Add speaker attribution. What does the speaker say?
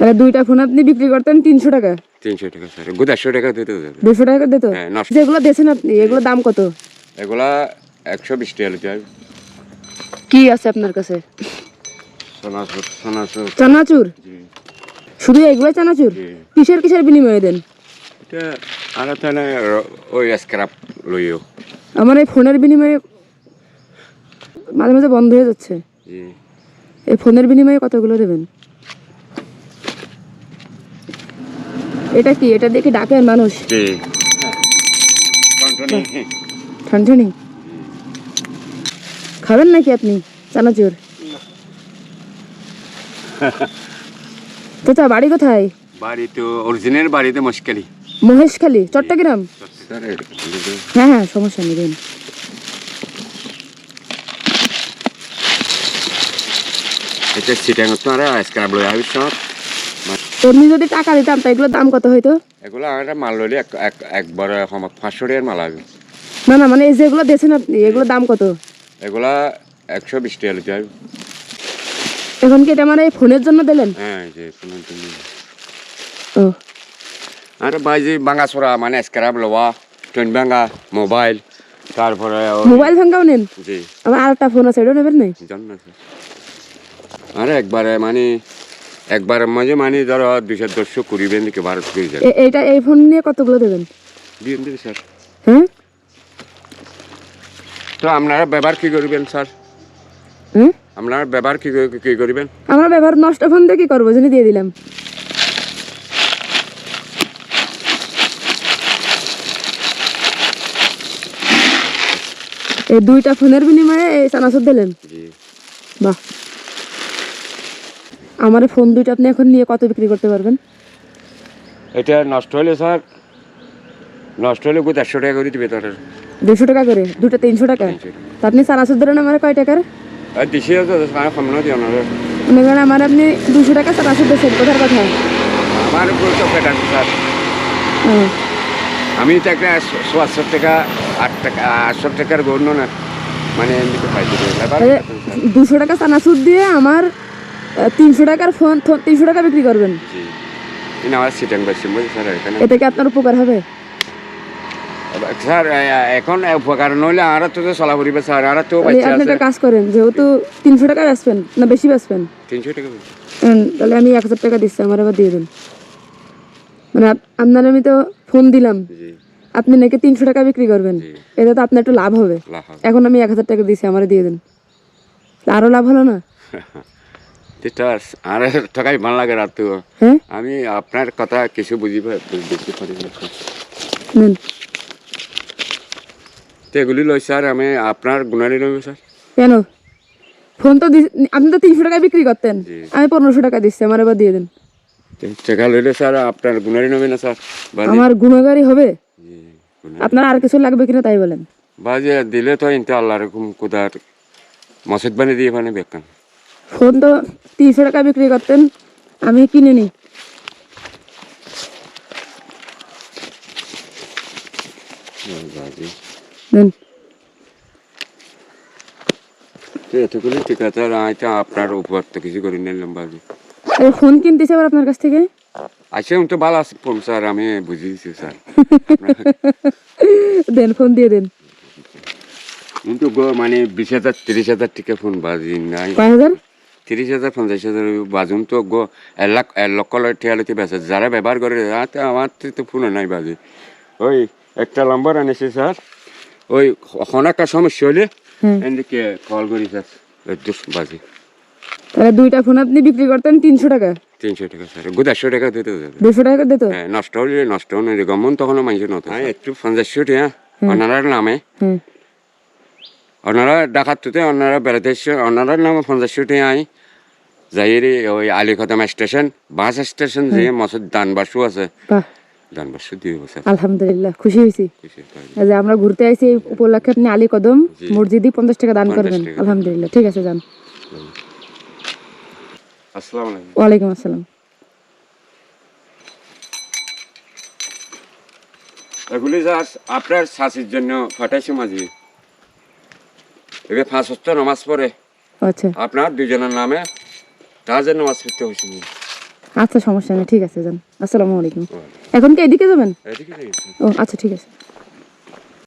Speaker 1: তাহলে দুইটা ফোন আপনি বিক্রি করতেন তিনশো টাকা।
Speaker 2: তিনশো টাকা স্যার দেড়শো টাকা দিতে
Speaker 1: দুশো টাকা দিত
Speaker 2: হ্যাঁ।
Speaker 1: যেগুলো দিয়েছেন আপনি এগুলো দাম কত?
Speaker 2: এগুলা একশো বিশ টাকা হবে
Speaker 1: কি আছে আপনার কাছে?
Speaker 2: সোনাচুর
Speaker 1: চানাচুর।
Speaker 2: জি।
Speaker 1: শুধু এগুলো চানাচুর? কিসের কিসের বিনিময়ে দেন?
Speaker 2: এটা আর তাহলে ওই স্ক্রাপ লইও।
Speaker 1: আমার এই ফোনের বিনিময়ে মাঝে মাঝে বন্ধ হয়ে যাচ্ছে।
Speaker 2: জি।
Speaker 1: এই ফোনের বিনিময়ে কতগুলো দেবেন? এটা কি? এটা দেখে ডাকেন মানুষ? ঠানঠানি। খাবেন নাকি আপনি? চানাচুর? কোথা বাড়ি কোথায়?
Speaker 2: বাড়ি তো অরিজিনাল বাড়িতে মুশকিলই
Speaker 1: মহেশখালী। চট্টগ্রাম? হ্যাঁ হ্যাঁ সমস্যা নেই দেন।
Speaker 2: এটা সিটাং তো আর স্ক্রাব লই আবি সব।
Speaker 1: এমনি যদি টাকা দিতাম তা এগুলোর দাম কত হইতো?
Speaker 2: এগুলো আমরা মাল লইলে এক এক- একবার পাঁচশো টাকার মাল হবে
Speaker 1: না না মানে এই যেগুলো দিয়েছেন আপনি এগুলোর দাম কত?
Speaker 2: এগুলা একশো বিশ টাকা লিতে হবে।
Speaker 1: এখন কি এটা মানে ফোনের জন্য দিলেন?
Speaker 2: হ্যাঁ যে ফোনের জন্য।
Speaker 1: ও।
Speaker 2: আর বাইজি ভাঙা চোরা মানে স্ক্রাব লওয়া ট্রেন ভাঙা মোবাইল তারপরে
Speaker 1: মোবাইল ভাঙ্গাও নেন?
Speaker 2: জি।
Speaker 1: আমার আর একটা ফোন আছে এটা নেবেন নাই?
Speaker 2: জান না আর একবারে মানে একবারের মাঝে মানে ধরো দুশো দশশো কুড়িবেন দিকে ভারত করে যাবে
Speaker 1: এ- এইটা এই ফোন নিয়ে কতগুলো দেবেন?
Speaker 2: দিন দিন স্যার।
Speaker 1: হ্যাঁ?
Speaker 2: তো আপনারা ব্যবহার কি করবেন স্যার?
Speaker 1: হ্যাঁ
Speaker 2: আপনারা ব্যবহার কি কি করবেন?
Speaker 1: আমার ব্যবহার নষ্ট ফোন দিয়ে কি করব? জানি দিয়ে দিলাম। এই দুইটা ফোনের বিনিময়ে এই চানাচুর দিলেন?
Speaker 2: জি।
Speaker 1: বাহ। আমার ফোন দুইটা আপনি এখন নিয়ে কত বিক্রি করতে পারবেন?
Speaker 2: এটা নষ্ট হলে স্যার নষ্ট হলে কত একশো টাকা করে দিবে তার
Speaker 1: দুশো টাকা করে? দুটো তিনশো টাকা? তা আপনি চানাচুর ধরেন আমার কয় টাকার?
Speaker 2: আর দিশে সারা কম না দিয়ে ওনারা
Speaker 1: মনে করেন আমার আপনি দুশো টাকা চানাচুর দিচ্ছেন কোথার কথা।
Speaker 2: আমার উপর তো পেটান স্যার। আমি তো একটা সোয়াশো টাকা আট টাকা আটশো টাকার গণ্য না মানে এমনিতে স্যার
Speaker 1: দুশো টাকা চানাচুর দিয়ে আমার তিনশো টাকার ফোন তিনশো টাকা বিক্রি করবেন? এতে কি আপনার উপকার হবে?
Speaker 2: স্যার এখন উপকার নইলে আর তো চলা পড়িবে স্যার আর তো
Speaker 1: আপনি একটা কাজ করেন যেহেতু তিনশো টাকা বেচবেন না বেশি বেচবেন?
Speaker 2: তিনশো টাকা
Speaker 1: তাহলে আমি এক হাজার টাকা দিচ্ছি আমার আবার দিয়ে দেন। মানে আপনার আমি তো ফোন দিলাম আপনি নাকি তিনশো টাকা বিক্রি করবেন। এতে তো আপনার একটু লাভ হবে। এখন আমি এক হাজার টাকা দিচ্ছি আমার দিয়ে দেন। আরও লাভ হলো না?
Speaker 2: যেটা আর টাকাই ভালো লাগে রাত আমি আপনার কথা কিছু বুঝি বুঝতে পারি লই স্যার আমি আপনার গুণানি নেব স্যার।
Speaker 1: কেন? ফোন তো আপনি তো তিনশো টাকা বিক্রি করতেন। আমি পনেরোশো টাকা দিচ্ছি আমার এবার দিয়ে দেন।
Speaker 2: টাকা লইলে স্যার আপনার গুণানি নেবে না স্যার।
Speaker 1: আমার গুণাগারি হবে? আপনার আর কিছু লাগবে কিনা তাই বলেন।
Speaker 2: বাজে দিলে তো ইনতে আল্লাহ রকম কোদার মসজিদ বানিয়ে দিয়ে মানে বেকান
Speaker 1: ফোন তো তিনশো টাকা বিক্রি করতেন আমি কিনে নি
Speaker 2: এতগুলি আপনার উপর তো কিছু করে নিলাম বাজে
Speaker 1: ফোন কিনতেছে আবার আপনার কাছ থেকে?
Speaker 2: আচ্ছা তো ভালো আছে ফোন স্যার আমি বুঝে স্যার।
Speaker 1: দেন ফোন দিয়ে দেন।
Speaker 2: কিন্তু গো মানে বিশ হাজার তিরিশ হাজার টিকা ফোন বাজি নাই।
Speaker 1: হাজার?
Speaker 2: তিরিশ হাজার পঞ্চাশ হাজার বাজুন তো গো এক লাখ এক লক্ষ ঠেয়ালিতে বেসে যারা ব্যবহার করে তাতে আমার তো ফোন নাই বাজে। ওই একটা নম্বর আনিছে স্যার ওই এখন একটা সমস্যা হলে। এদিকে কল করি স্যার একটু বাজে।
Speaker 1: তাহলে দুইটা ফোন আপনি বিক্রি করতেন তিনশো টাকা।
Speaker 2: তিনশো টাকা স্যার গো দেড়শো টাকা দিতে
Speaker 1: দুশো টাকা দিত
Speaker 2: হ্যাঁ, নষ্ট হলে নষ্ট হলে গমন তখন মানুষের নত হ্যাঁ একটু পঞ্চাশশো টাকা। ওনারার নামে। ওনারা ডাকাতুতে ওনারা বেড়াতে ওনারার নামে পঞ্চাশশো টাকা আই যাই রে ওই আলিকদম স্টেশন বাস স্টেশন যে মসজিদ দানবাসু আছে। দানবাসু দিয়ে স্যার
Speaker 1: আলহামদুলিল্লাহ খুশি হয়েছি। যে আমরা ঘুরতে আইছি এই উপলক্ষে আপনি আলী কদম। মসজিদে পঞ্চাশ টাকা দান
Speaker 2: 50
Speaker 1: করবেন। আলহামদুলিল্লাহ ঠিক আছে যান।
Speaker 2: আসসালামু আলাইকুম।
Speaker 1: ওয়ালাইকুম আসসালাম।
Speaker 2: এগুলি যা আপনার শাশির জন্য ফাটাইছি মাঝি। এবার পাঁচ হস্ত নামাজ পড়ে।
Speaker 1: আচ্ছা।
Speaker 2: আপনার দুজনের নামে তাহাজের নামাজ পড়তে হয়েছে
Speaker 1: আচ্ছা সমস্যা নেই ঠিক আছে যান। আসসালামু আলাইকুম। এখন কি এদিকে যাবেন। ও আচ্ছা ঠিক আছে।